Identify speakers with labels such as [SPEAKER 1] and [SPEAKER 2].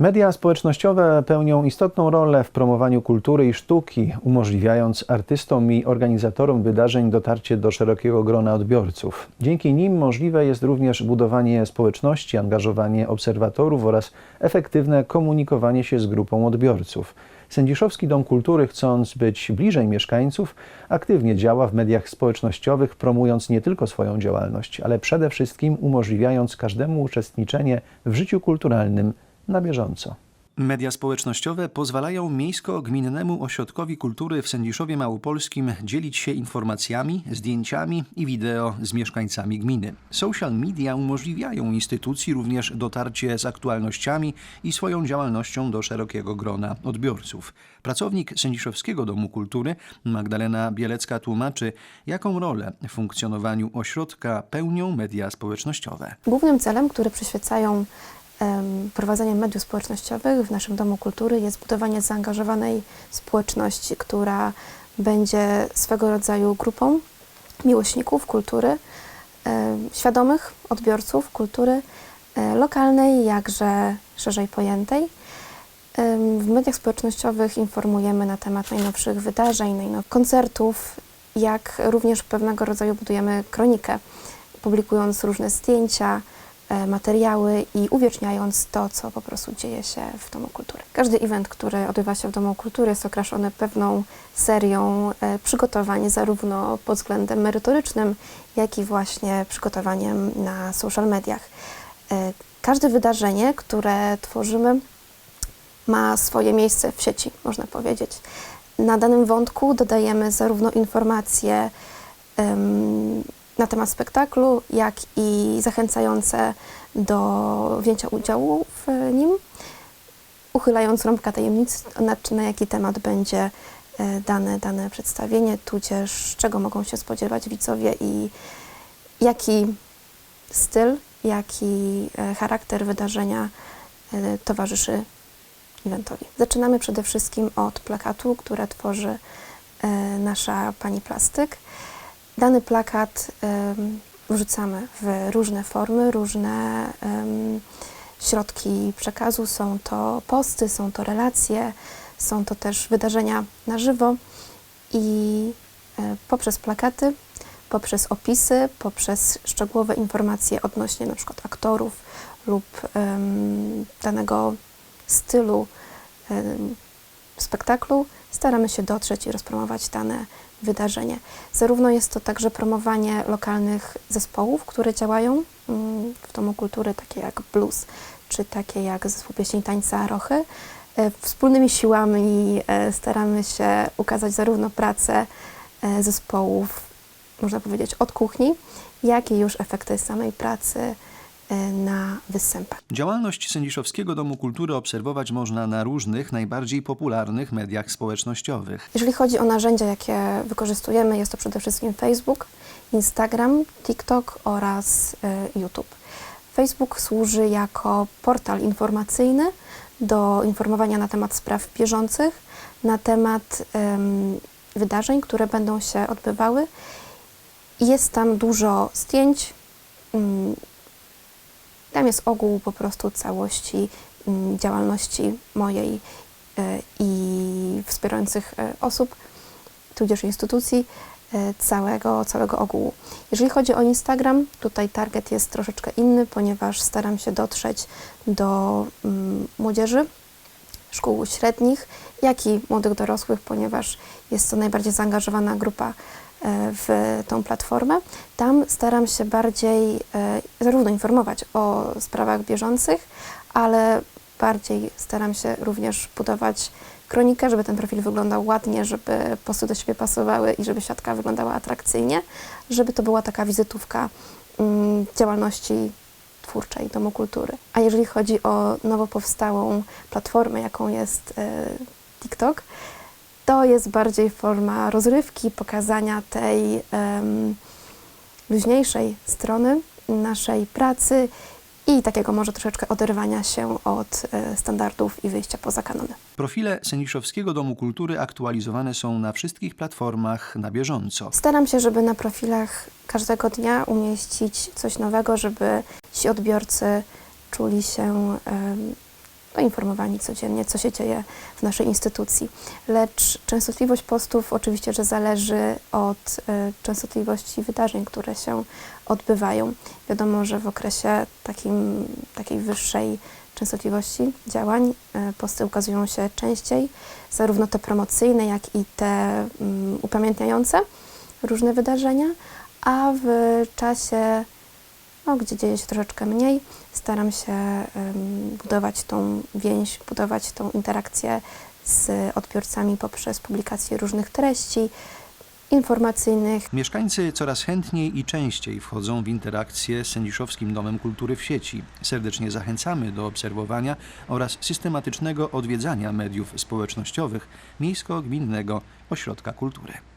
[SPEAKER 1] Media społecznościowe pełnią istotną rolę w promowaniu kultury i sztuki, umożliwiając artystom i organizatorom wydarzeń dotarcie do szerokiego grona odbiorców. Dzięki nim możliwe jest również budowanie społeczności, angażowanie obserwatorów oraz efektywne komunikowanie się z grupą odbiorców. Sędziszowski Dom Kultury, chcąc być bliżej mieszkańców, aktywnie działa w mediach społecznościowych, promując nie tylko swoją działalność, ale przede wszystkim umożliwiając każdemu uczestniczenie w życiu kulturalnym na bieżąco. Media społecznościowe pozwalają miejsko-gminnemu ośrodkowi kultury w Sędziszowie Małopolskim dzielić się informacjami, zdjęciami i wideo z mieszkańcami gminy. Social media umożliwiają instytucji również dotarcie z aktualnościami i swoją działalnością do szerokiego grona odbiorców. Pracownik Sędziszowskiego Domu Kultury Magdalena Bielecka tłumaczy, jaką rolę w funkcjonowaniu ośrodka pełnią media społecznościowe.
[SPEAKER 2] Głównym celem, który przyświecają em, prowadzenie mediów społecznościowych w naszym Domu Kultury jest budowanie zaangażowanej społeczności, która będzie swego rodzaju grupą miłośników kultury, świadomych odbiorców kultury e, lokalnej, jakże szerzej pojętej. W mediach społecznościowych informujemy na temat najnowszych wydarzeń, najnow- koncertów, jak również pewnego rodzaju budujemy kronikę, publikując różne zdjęcia, materiały i uwieczniając to, co po prostu dzieje się w Domu Kultury. Każdy event, który odbywa się w Domu Kultury jest okraszony pewną serią e, przygotowań, zarówno pod względem merytorycznym, jak i właśnie przygotowaniem na social mediach. E, Każde wydarzenie, które tworzymy, ma swoje miejsce w sieci, można powiedzieć. Na danym wątku dodajemy zarówno informacje na temat spektaklu, jak i zachęcające do wzięcia udziału w nim, uchylając rąbka tajemnicy, na, na jaki temat będzie e, dane, dane przedstawienie, tudzież czego mogą się spodziewać widzowie i jaki styl, jaki e, charakter wydarzenia e, towarzyszy eventowi. Zaczynamy przede wszystkim od plakatu, które tworzy nasza pani plastyk. Dany plakat wrzucamy w różne formy, różne środki przekazu. Są to posty, są to relacje, są to też wydarzenia na żywo i e, poprzez plakaty, poprzez opisy, poprzez szczegółowe informacje odnośnie na przykład aktorów lub danego stylu spektaklu staramy się dotrzeć i rozpromować dane wydarzenie. Zarówno jest to także promowanie lokalnych zespołów, które działają mm, w Domu Kultury, takie jak blues, czy takie jak zespół pieśni tańca Rochy. E, Wspólnymi siłami e, staramy się ukazać zarówno pracę e, zespołów, można powiedzieć, od kuchni, jak i już efekty samej pracy na występach.
[SPEAKER 1] Działalność Sędziszowskiego Domu Kultury obserwować można na różnych, najbardziej popularnych mediach społecznościowych.
[SPEAKER 2] Jeżeli chodzi o narzędzia, jakie wykorzystujemy, jest to przede wszystkim Facebook, Instagram, TikTok oraz y, YouTube. Facebook służy jako portal informacyjny do informowania na temat spraw bieżących, na temat em, wydarzeń, które będą się odbywały. Jest tam dużo zdjęć. mm, Tam jest ogół po prostu całości mm, działalności mojej e, i wspierających e, osób, tudzież instytucji, e, całego, całego ogółu. Jeżeli chodzi o Instagram, tutaj target jest troszeczkę inny, ponieważ staram się dotrzeć do mm, młodzieży, szkół średnich, jak i młodych dorosłych, ponieważ jest to najbardziej zaangażowana grupa w tą platformę. Tam staram się bardziej e, zarówno informować o sprawach bieżących, ale bardziej staram się również budować kronikę, żeby ten profil wyglądał ładnie, żeby posty do siebie pasowały i żeby siatka wyglądała atrakcyjnie, żeby to była taka wizytówka mm, działalności twórczej Domu Kultury. A jeżeli chodzi o nowo powstałą platformę, jaką jest e, TikTok, to jest bardziej forma rozrywki, pokazania tej em, luźniejszej strony naszej pracy i takiego może troszeczkę oderwania się od e, standardów i wyjścia poza kanony.
[SPEAKER 1] Profile Sędziszowskiego Domu Kultury aktualizowane są na wszystkich platformach na bieżąco.
[SPEAKER 2] Staram się, żeby na profilach każdego dnia umieścić coś nowego, żeby ci odbiorcy czuli się em, doinformowani codziennie, co się dzieje w naszej instytucji. Lecz częstotliwość postów oczywiście, że zależy od e, częstotliwości wydarzeń, które się odbywają. Wiadomo, że w okresie takim, takiej wyższej częstotliwości działań e, posty ukazują się częściej, zarówno te promocyjne, jak i te mm, upamiętniające różne wydarzenia, a w czasie, no, gdzie dzieje się troszeczkę mniej, staram się budować tą więź, budować tą interakcję z odbiorcami poprzez publikację różnych treści informacyjnych,
[SPEAKER 1] Mieszkańcy coraz chętniej i częściej wchodzą w interakcję z Sędziszowskim Domem Kultury w sieci. Serdecznie zachęcamy do obserwowania oraz systematycznego odwiedzania mediów społecznościowych Miejsko-Gminnego Ośrodka Kultury.